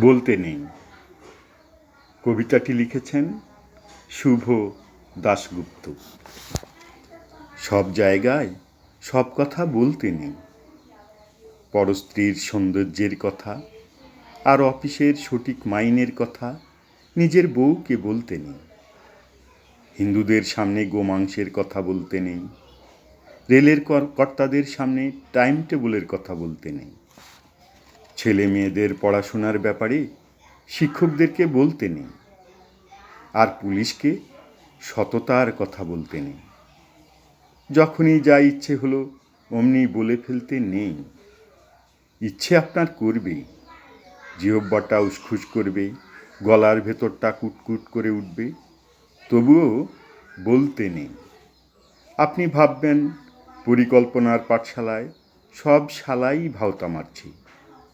বলতে নেই। কবিতাটি লিখেছেন শুভ দাশগুপ্ত। সব জায়গায় সব কথা বলতে নেই। পরস্ত্রীর সৌন্দর্যের কথা আর অফিসের সঠিক মাইনের কথা নিজের বউকে বলতে নেই। হিন্দুদের সামনে গোমাংসের কথা বলতে নেই। রেলের কর- কর্তাদের সামনে টাইম টেবিলের কথা বলতে নেই। ছেলে মেয়েদের পড়াশোনার ব্যাপারে শিক্ষকদেরকে বলতে নেই। আর পুলিশকে সততার কথা বলতে নেই। যখনই যা ইচ্ছে হলো অমনি বলে ফেলতে নেই। ইচ্ছে আপনার করবেই জিহব্বাটা উসখুস করবে, গলার ভেতরটা কুটকুট করে উঠবে, তবুও বলতে নেই। আপনি ভাববেন, পরিকল্পনার পাঠশালায় সব শালাই ভাওতা মারছে।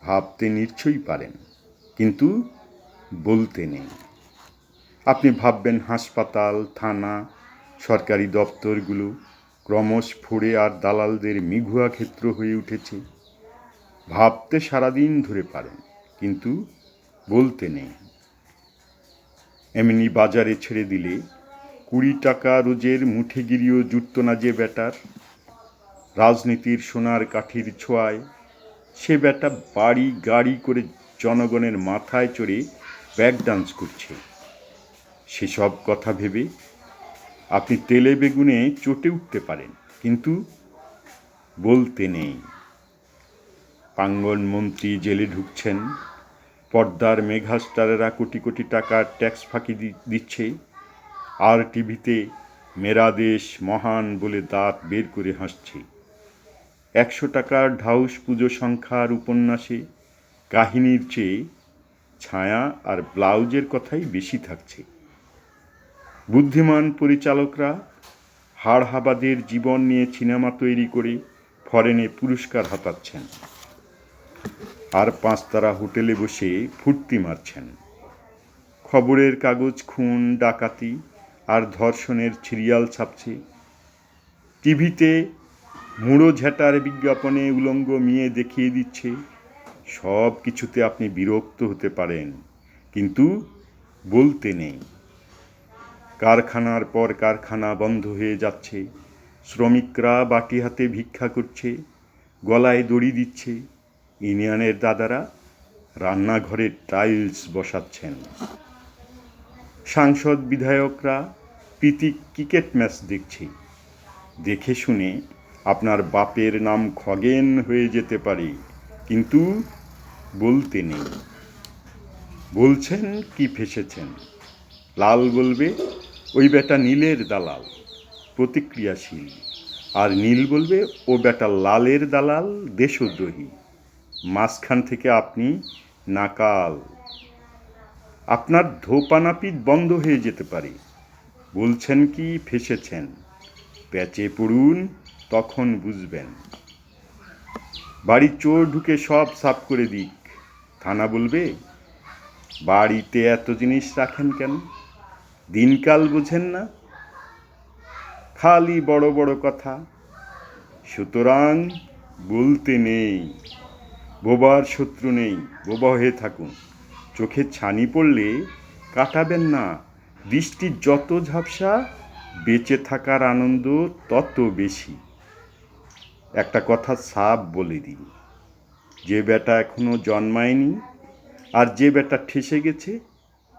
ভাবতে নিশ্চয়ই পারেন, কিন্তু বলতে নেই। আপনি ভাববেন হাসপাতাল, থানা, সরকারি দপ্তরগুলো ক্রমশ ফুড়ে আর দালালদের মিঘুয়া ক্ষেত্র হয়ে উঠেছে। ভাবতে সারাদিন ধরে পারেন, কিন্তু বলতে নেই। এমনি বাজারে ছেড়ে দিলে কুড়ি টাকা রোজের মুঠেগিরিও জুটত না যে ব্যাটার। রাজনীতির সোনার কাঠির ছোঁয়ায় সে ব্যাটা বাড়ি গাড়ি করে জনগণের মাথায় চড়ে ব্যাক ডান্স করছে। সেসব কথা ভেবে আপনি তেলে বেগুনে চটে উঠতে পারেন, কিন্তু বলতে নেই। পাঙ্গন মন্ত্রী জেলে ঢুকছেন, পর্দার মেঘাস্টারেরা কোটি কোটি টাকার ট্যাক্স ফাঁকি দিচ্ছে, আর টিভিতে মেরা দেশ মহান বলে দাঁত বের করে হাসছে। একশো টাকার ঢাউস পুজো সংখ্যার উপন্যাসে কাহিনীর চেয়ে ছায়া আর ব্লাউজের কথাই বেশি থাকছে। বুদ্ধিমান পরিচালকরা হাড়হাবাদের জীবন নিয়ে সিনেমা তৈরি করে ফরেনে পুরস্কার হাতাচ্ছেন আর পাঁচতারা হোটেলে বসে ফুর্তি মারছেন। খবরের কাগজ, খুন, ডাকাতি আর ধর্ষণের সিরিয়াল ছাপছে। টিভিতে মুড়ো ঝ্যাটার বিজ্ঞাপনে উলঙ্গ মেয়ে দেখিয়ে দিচ্ছে, সব কিছুতে আপনি বিরক্ত হতে পারেন, কিন্তু বলতে নেই। কারখানার পর কারখানা বন্ধ হয়ে যাচ্ছে, শ্রমিকরা বাটি হাতে ভিক্ষা করছে, গলায় দড়ি দিচ্ছে। ইউনিয়নের দাদারা রান্নাঘরে টাইলস বসাচ্ছেন। সাংসদ বিধায়করা প্রীতি ক্রিকেট ম্যাচ দেখছে। দেখে শুনে আপনার বাপের নাম খগেন হয়ে যেতে পারে, কিন্তু বলতে নেই। বলছেন কি ফেসেছেন? লাল বলবে, ওই বেটা নীলের দালাল, প্রতিক্রিয়াশীল। আর নীল বলবে, ও বেটা লালের দালাল, দেশদ্রোহী। মাঝখান থেকে আপনি নাকাল। আপনার ধোপানাপিত বন্ধ হয়ে যেতে পারে। বলছেন কি ফেসেছেন? প্যাচে পড়ুন তখন বুঝবেন। বাড়ি চোর ঢুকে সব সাফ করে দিক। থানা বলবে, বাড়িতে এত জিনিস রাখেন কেন? দিনকাল বোঝেন না। খালি বড় বড় কথা। সুতরাং বলতে নেই। বোবার শত্রু নেই। বোবা হয়ে থাকুন। চোখে ছানি পড়লে কাটাবেন না। দৃষ্টির যত ঝাপসা, বেঁচে থাকার আনন্দ তত বেশি। একটা কথা সাপ বলে দিই। যে বেটা এখনও জন্মায়নি আর যে বেটা ঠেসে গেছে,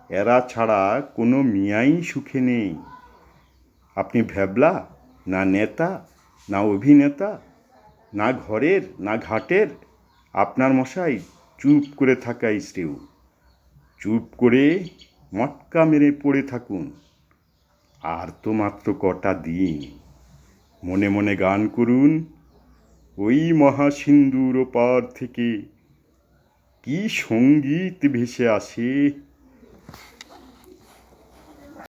এরা ছাড়া কোনো মিয়াই সুখে নেই। আপনি ভ্যাবলা, না নেতা, না অভিনেতা, না ঘরের, না ঘাটের, আপনার মশাই চুপ করে থাকাই শ্রেয়। চুপ করে মটকা মেরে পড়ে থাকুন। আর তো মাত্র কটা দিন। মনে মনে গান করুন। ওই মহাসিন্দুর পার থেকে কি সংগীত ভেসে আসে?